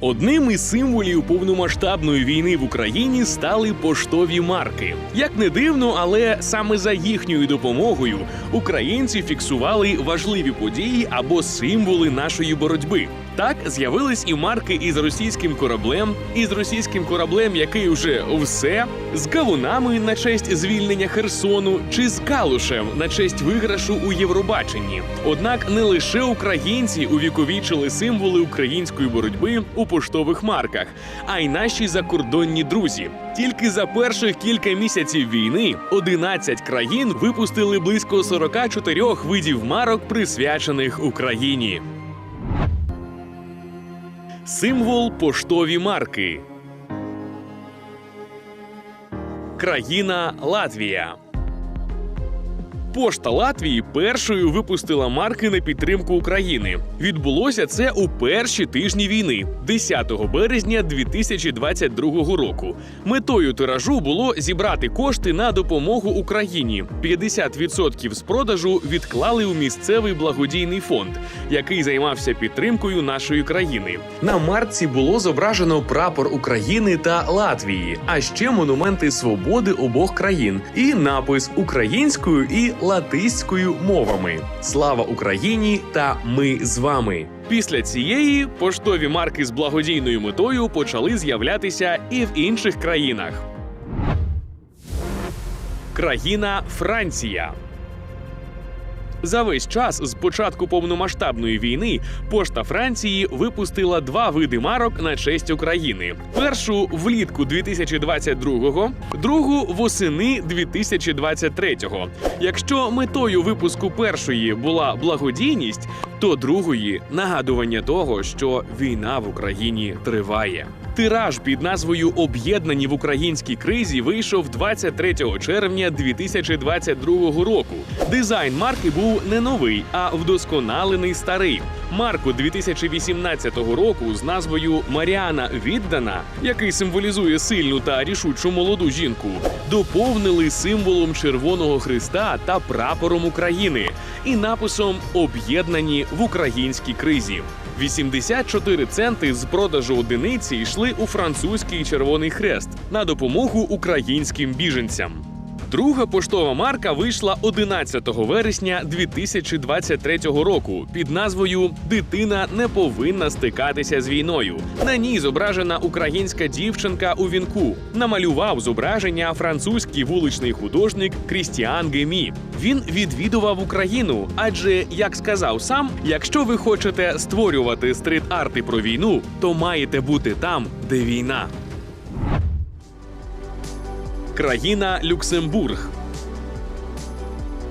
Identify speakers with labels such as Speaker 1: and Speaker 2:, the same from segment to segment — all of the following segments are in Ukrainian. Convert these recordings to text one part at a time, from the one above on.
Speaker 1: Одним із символів повномасштабної війни в Україні стали поштові марки. Як не дивно, але саме за їхньою допомогою українці фіксували важливі події або символи нашої боротьби. Так з'явились і марки із російським кораблем, із російським кораблем, який уже все, з кавунами на честь звільнення Херсону, чи з калушем на честь виграшу у Євробаченні. Однак не лише українці увіковічили символи української боротьби у поштових марках, а й наші закордонні друзі. Тільки за перших кілька місяців війни 11 країн випустили близько 44 видів марок, присвячених Україні. Символ поштові марки. Країна Латвія. Пошта Латвії першою випустила марки на підтримку України. Відбулося це у перші тижні війни, 10 березня 2022 року. Метою тиражу було зібрати кошти на допомогу Україні. 50% з продажу відклали у місцевий благодійний фонд, який займався підтримкою нашої країни. На марці було зображено прапор України та Латвії, а ще монументи свободи обох країн і напис українською і латиською мовами. Слава Україні та ми з вами. Після цієї поштові марки з благодійною метою почали з'являтися і в інших країнах. Країна Франція. За весь час з початку повномасштабної війни пошта Франції випустила два види марок на честь України: першу влітку 2022-го, другу восени 2023-го. Якщо метою випуску першої була благодійність, то другої нагадування того, що війна в Україні триває. Тираж під назвою Об'єднані в українській кризі вийшов 23 червня 2022 року. Дизайн марки був не новий, а вдосконалений старий. Марку 2018 року з назвою Маріана Віддана, який символізує сильну та рішучу молоду жінку, доповнили символом Червоного Христа та прапором України і написом Об'єднані в українській кризі. 84 центи з продажу одиниці йшли у французький Червоний Хрест на допомогу українським біженцям. Друга поштова марка вийшла 11 вересня 2023 року під назвою Дитина не повинна стикатися з війною. На ній зображена українська дівчинка у вінку. Намалював зображення французький вуличний художник Крістіан Гемі. Він відвідував Україну, адже, як сказав сам, якщо ви хочете створювати стрит-арти про війну, то маєте бути там, де війна. Країна Люксембург.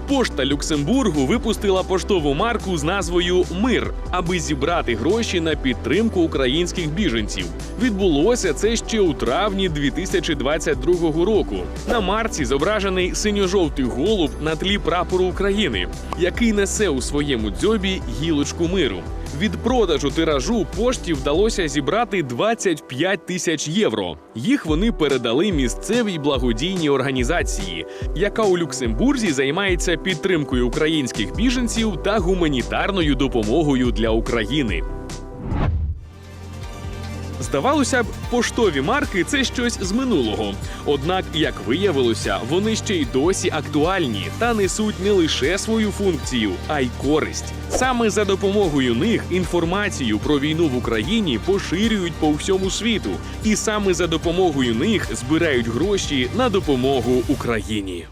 Speaker 1: Пошта Люксембургу випустила поштову марку з назвою Мир, аби зібрати гроші на підтримку українських біженців. Відбулося це ще у травні 2022 року. На марці зображений синьо-жовтий голуб на тлі прапору України, який несе у своєму дзьобі гілочку миру. Від продажу тиражу пошті вдалося зібрати 25 тисяч євро. Їх вони передали місцевій благодійній організації, яка у Люксембурзі займається підтримкою українських біженців та гуманітарною допомогою для України. Здавалося б, поштові марки це щось з минулого. Однак, як виявилося, вони ще й досі актуальні та несуть не лише свою функцію, а й користь. Саме за допомогою них інформацію про війну в Україні поширюють по всьому світу, і саме за допомогою них збирають гроші на допомогу Україні.